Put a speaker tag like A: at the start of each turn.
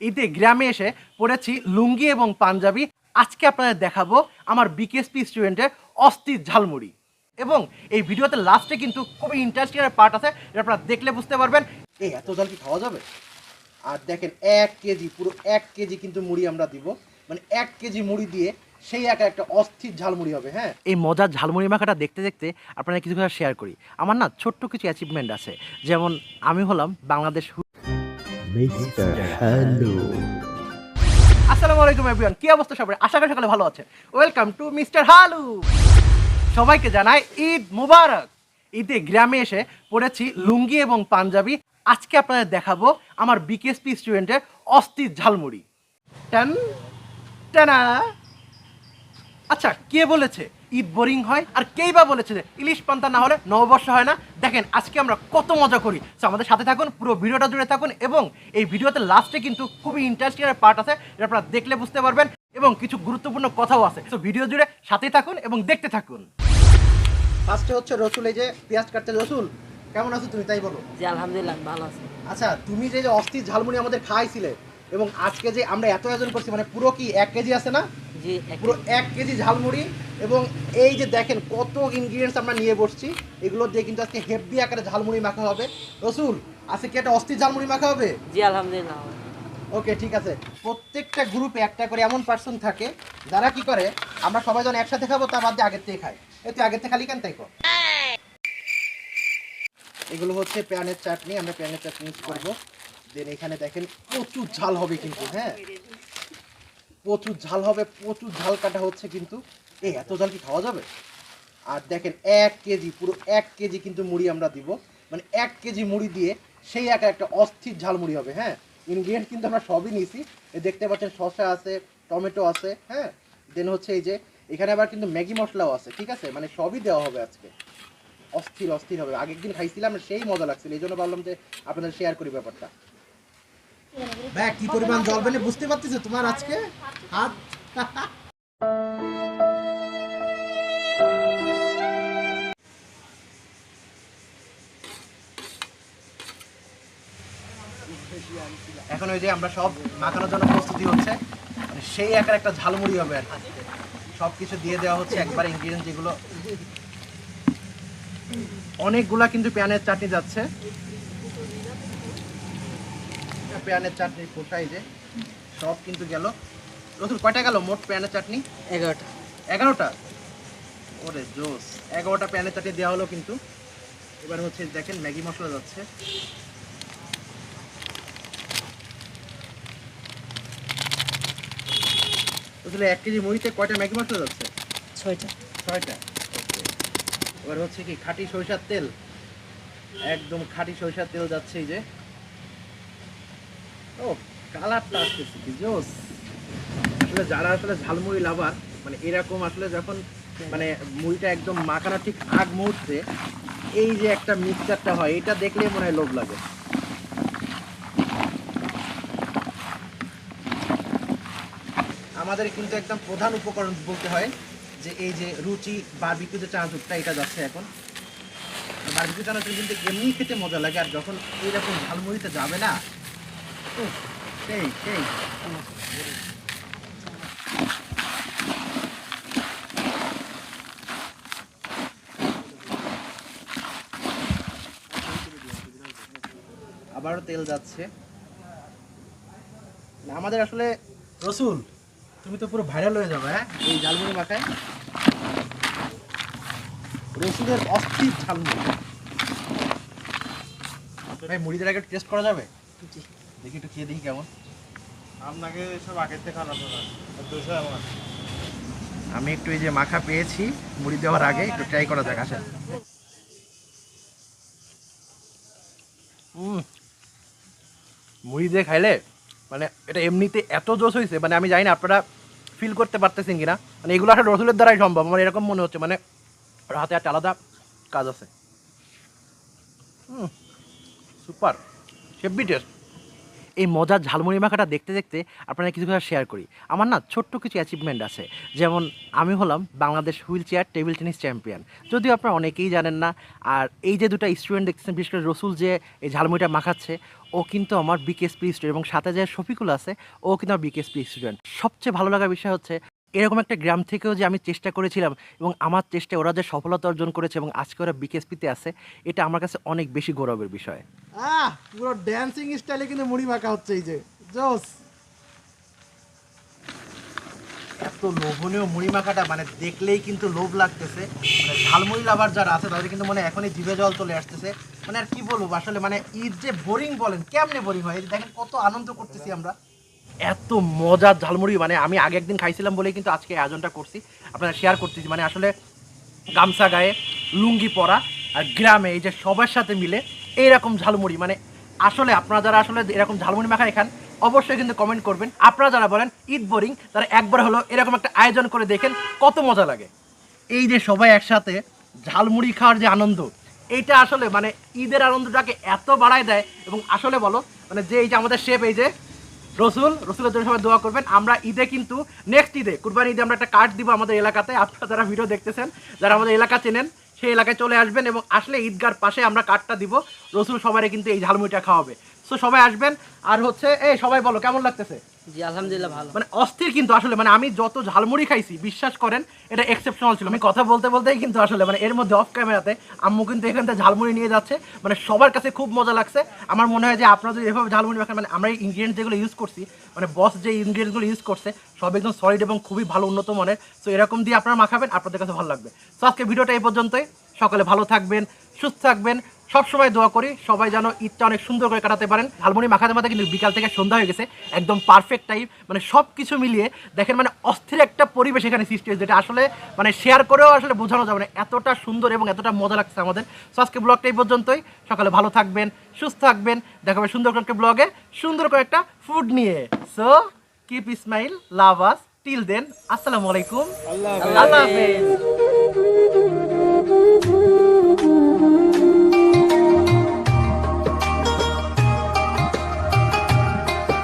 A: ঈদে গ্রামে এসে পড়েছি লুঙ্গি এবং পাঞ্জাবি। আজকে আপনাদের দেখাবো আমার বিকেএসপি স্টুডেন্টের অস্থির ঝালমুড়ি। এবং এই ভিডিওতে লাস্টে কিন্তু খুবই ইন্টারেস্টিং একটা পার্ট আছে যেটা আপনারা দেখলে বুঝতে পারবেন। এই এত জল কি খাওয়া যাবে? আর দেখেন এক কেজি, পুরো এক কেজি কিন্তু মুড়ি আমরা দিব। মানে এক কেজি মুড়ি দিয়ে সেই একা একটা অস্থির ঝালমুড়ি হবে হ্যাঁ? এই মজার ঝালমুড়ি মাখাটা দেখতে দেখতে আপনারা কিছু কথা শেয়ার করি। আমার না ছোট্ট কিছু অ্যাচিভমেন্ট আছে। যেমন আমি হলাম বাংলাদেশ
B: Mr. Hello.
A: আসসালামু আলাইকুম এভরিওয়ান কি অবস্থা সবার আশা করি সকালে ভালো আছে। ওয়েলকাম টু মিস্টার হালু সবাইকে জানাই ঈদ মুবারক। ঈদে গ্রামে এসে পড়েছি লুঙ্গি এবং পাঞ্জাবি। আজকে আপনাদের দেখাবো আমার বিকেএসপি স্টুডেন্টের অস্থির ঝালমুড়ি। টান টানা। আচ্ছা কে বলেছে? ঈদ বোরিং হয় আর কেই বা বলেছে যে ইলিশ পান্তা না হলে নববর্ষ হয় না। দেখেন আজকে আমরা কত মজা করি। তো আমাদের সাথে থাকুন পুরো ভিডিওটা জুড়ে থাকুন এবং এই ভিডিওতে লাস্টে কিন্তু খুবই ইন্টারেস্টিং পার্ট আছে যেটা আপনারা দেখলে বুঝতে পারবেন এবং কিছু গুরুত্বপূর্ণ কথাও আছে। তো ভিডিও জুড়ে সাথে থাকুন এবং দেখতে থাকুন। ফার্স্টে হচ্ছে রসুল এই যে পেঁয়াজ কাটতে রসুল কেমন আছো তুমি? তাই বলো।
C: জি আলহামদুলিল্লাহ ভালো আছে।
A: আচ্ছা তুমি যে যে অস্থির ঝালমুড়ি আমাদের খাইছিলে এবং আজকে যে আমরা এত আয়োজন করছি মানে পুরো কি এক কেজি আছে না? পুরো এক কেজি ঝালমুড়ি এবং এই যে দেখেন কত ইনগ্রিডিয়েন্টস আমরা নিয়ে বসছি এগুলো দিয়ে কিন্তু আজকে হেভি আকারে ঝালমুড়ি মাখা হবে। রসুল আজকে কি একটা অস্থির ঝালমুড়ি মাখা হবে?
C: জি আলহামদুলিল্লাহ
A: ওকে ঠিক আছে। প্রত্যেকটা গ্রুপে একটা করে এমন পার্সন থাকে যারা কি করে আমরা সবাই যখন একসাথে খাব তা বাদ দিয়ে আগের থেকে খাই এই তুই আগের থেকে খালি কেন তাই কর? এগুলো হচ্ছে প্যানের চাটনি আমরা প্যানের চাটনি ইউজ করব। দেন এখানে দেখেন প্রচুর ঝাল হবে কিন্তু হ্যাঁ। প্রচুর ঝাল হবে, প্রচুর ঝাল কাটা হচ্ছে কিন্তু। এই, এত ঝাল কি খাওয়া যাবে? আর দেখেন, এক কেজি, পুরো এক কেজি কিন্তু মুড়ি আমরা দিব। মানে এক কেজি মুড়ি দিয়ে সেই একা একটা অস্থির ঝাল মুড়ি হবে হ্যাঁ? ইনগ্রিডিয়েন্ট কিন্তু আমরা সবই নিয়েছি দেখতে পাচ্ছেন, শসা আছে, টমেটো আছে হ্যাঁ? দেন হচ্ছে এই যে, এখানে আবার কিন্তু ম্যাগি মশলাও আছে, ঠিক আছে? মানে সবই দেওয়া হবে আজকে। অস্থির অস্থির হবে। আগের দিন খাইছিলাম সেই মজা লাগছিল। এই জন্য ভাবলাম যে আপনাদের শেয়ার করি ব্যাপারটা। কি পরিমাণ জল বেনে বুঝতে পারতেছো তোমার আজকে? হাত? এখন ওই যে আমরা সব মাখানোর জন্য প্রস্তুতি হচ্ছে। মানে সেই একার একটা ঝালমুড়ি হবে আর সব কিছু দিয়ে দেওয়া হচ্ছে একবার ইনগ্রিডিয়েন্ট যেগুলো। অনেকগুলা কিন্তু পেঁয়ানের চাটনি যাচ্ছে। পেঁয়ানের চাটনি কোথায় যে সব কিন্তু গেল। রসুন কয়টা গেল? মোট পেঁয়ানের চাটনি?
C: এগারোটা।
A: এগারোটা? ওরে জোস। এগারোটা প্যানের চাটনি দেওয়া হলো কিন্তু। এবার হচ্ছে দেখেন ম্যাগি মশলা যাচ্ছে। আসলে এক কেজি মুড়িতে কয়টা ম্যাগি মশলা যাচ্ছে?
C: ছয়টা।
A: ছয়টা? এবার হচ্ছে কি খাঁটি সরিষার তেল। একদম খাঁটি সরিষার তেল যাচ্ছে এই যে। ও, কালারটা আসতেছে কি, জোস। আসলে যারা আসলে ঝালমুড়ি লাভার মানে এরকম আসলে যখন মানে মুড়িটা একদম মাখানো ঠিক আগ মুহূর্তে, এই যে একটা মিক্সচারটা হয়, এটা দেখলে মনে হয় লোভ লাগে। আমাদের কিন্তু একদম প্রধান উপকরণ বলতে হয় যে এই যে রুচি বারবিকিউ যে চানাচুরটা, এটা যাচ্ছে এখন। বারবিকিউ চানাচুর কিন্তু এমনি খেতে মজা লাগে, আর যখন এইরকম ঝালমুড়িতে যাবে না সেই সেই আবারও তেল যাচ্ছে। না, আমাদের আসলে রসুন তুমি তো পুরো ভাইরাল হয়ে যাবে হ্যাঁ? এই ঝালমুড়ি মাখায়। রসুনের অস্থির ঝালমুড়ি। ভাই মুড়িদের আগে টেস্ট করা যাবে?
C: জি।
A: দেখি একটু খেয়ে দেখি কেমন।
D: আপনাকে সব আগের থেকে আলাদা না দুশো আমার।
A: আমি একটু এই যে মাখা পেয়েছি মুড়ি দেওয়ার আগে একটু ট্রাই করা যাক আসেন। মুড়ি দিয়ে খাইলে মানে এটা এমনিতে এত জোশ হয়েছে মানে আমি জানি না আপনারা ফিল করতে পারতেছেন কিনা। মানে এগুলো আসলে রসুলের দ্বারাই সম্ভব আমার এরকম মনে হচ্ছে মানে হাতে একটা আলাদা কাজ আছে। সুপার হেভি টেস্ট এই মজার ঝালমুড়ি মাখাটা দেখতে দেখতে আপনারা কিছু কথা শেয়ার করি। আমার না ছোট্ট কিছু অ্যাচিভমেন্ট আছে। যেমন আমি হলাম Bangladesh wheelchair table tennis champion যদিও আপনারা অনেকেই জানেন না, আর এই যে দুটো স্টুডেন্ট দেখছেন বিশেষ করে রসুল যে এই ঝালমুড়িটা মাখাচ্ছে, ও কিন্তু আমার বিকেএসপি স্টুডেন্ট এবং সাথে যে শফিকুল আছে, ও কিন্তু আমার বিকেএসপি স্টুডেন্ট সবচেয়ে ভালো লাগার বিষয় হচ্ছে এরকম একটা গ্রাম থেকেও যে আমি চেষ্টা করেছিলাম এবং আমার চেষ্টায় ওরা যে সফলতা অর্জন করেছে এবং আজকে ওরা বিকেএসপিতে আছে এটা আমার কাছে অনেক বেশি গৌরবের বিষয়।
E: আহ পুরো ড্যান্সিং স্টাইলে কিন্তু মুড়ি মাখা হচ্ছে এই যে। জোস।
A: এত লোভনীয় মুড়ি মাখাটা মানে দেখলেই কিন্তু লোভ লাগতেছে। মানে ঝালমুড়ি লাভার যারা আছে তাদের কিন্তু মানে এখনই জিভে জল চলে আসতেছে। মানে আর কি বলব আসলে মানে ঈদ যে বোরিং বলেন কেমনে বোরিং হয়? এই দেখেন কত আনন্দ করতেছি আমরা। এত মজার ঝালমুড়ি মানে আমি আগে একদিন খাইছিলাম বলেই কিন্তু আজকে আয়োজনটা করছি। আপনারা শেয়ার করতেছি মানে আসলে গামছা গায়ে, লুঙ্গি পরা আর গ্রামে এই যে সবার সাথে মিলে এইরকম ঝালমুড়ি মানে আসলে আপনারা যারা আসলে এরকম ঝালমুড়ি মাখা এখান অবশ্যই কিন্তু কমেন্ট করবেন। আপনারা যারা বলেন ঈদ বোরিং তারা একবার হলো এরকম একটা আয়োজন করে দেখেন কত মজা লাগে। এই যে সবাই একসাথে ঝালমুড়ি খাওয়ার যে আনন্দ এইটা আসলে মানে ঈদের আনন্দটাকে এত বাড়ায় দেয় এবং আসলে বলো মানে যে এই যে আমাদের শেপ এই যে রসুল, রসুলের জন্য সবাই দোয়া করবেন। আমরা ঈদে কিন্তু নেক্সট ঈদে, কুরবানি ঈদে আমরা একটা কার্ড দিব আমাদের এলাকাতে। আপনারা যারা ভিডিও দেখতেছেন, যারা আমাদের এলাকা চেনেন, সেই এলাকায় চলে আসবেন এবং আসলে ঈদগার পাশে আমরা কার্ডটা দিব। রসুল সবারই কিন্তু এই ঝালমুড়িটা খাওয়াবে। সো সবাই আসবেন, আর হচ্ছে, এই সবাই বলো, কেমন লাগতেছে?
C: জি, আলহামদুলিল্লাহ ভালো।
A: মানে অস্থির কিন্তু আসলে মানে আমি যত ঝালমুড়ি খাইছি, বিশ্বাস করেন, এটা এক্সেপশনাল ছিল। আমি কথা বলতে বলতেই কিন্তু আসলে মানে এর মধ্যে অফ ক্যামেরাতে আম্মু কিন্তু ঝালমুড়ি নিয়ে যাচ্ছে। মানে সবার কাছে খুব মজা লাগছে। আমার মনে হয় যে আপনারা যদি এভাবে ঝালমুড়ি মাখেন মানে আমরা এই ইনগ্রিডিয়েন্টস যেগুলো ইউজ করছি মানে বস যে ইনগ্রিডিয়েন্টসগুলো ইউজ করছে, সব একদম সলিড এবং খুবই ভালো, উন্নত মানের। সো এরকম দিয়ে আপনারা মাখাবেন, আপনাদের কাছে ভালো লাগবে। সো আজকে ভিডিওটা এই পর্যন্তই। সকালে ভালো থাকবেন, সুস্থ থাকবেন সবসময় দোয়া করি সবাই যেন ঈদটা অনেক সুন্দর করে কাটাতে পারেন। ঝালমুড়ি মাখাতে মাথা কিন্তু বিকাল থেকে সন্ধ্যা হয়ে গেছে একদম পারফেক্ট টাইম মানে সব কিছু মিলিয়ে দেখেন মানে অস্থির একটা পরিবেশ এখানে সৃষ্টি হয়েছে যেটা আসলে মানে শেয়ার করেও আসলে বোঝানো যাবে না। এতটা সুন্দর এবং এতটা মজা লাগছে আমাদের। সো আজকে ব্লগটা এই পর্যন্তই। সকালে ভালো থাকবেন সুস্থ থাকবেন। দেখা হবে সুন্দর করে একটা ব্লগে সুন্দর করে একটা ফুড নিয়ে। So keep smile love us till then আসসালামু আলাইকুম। আল্লাহ হাফেজ।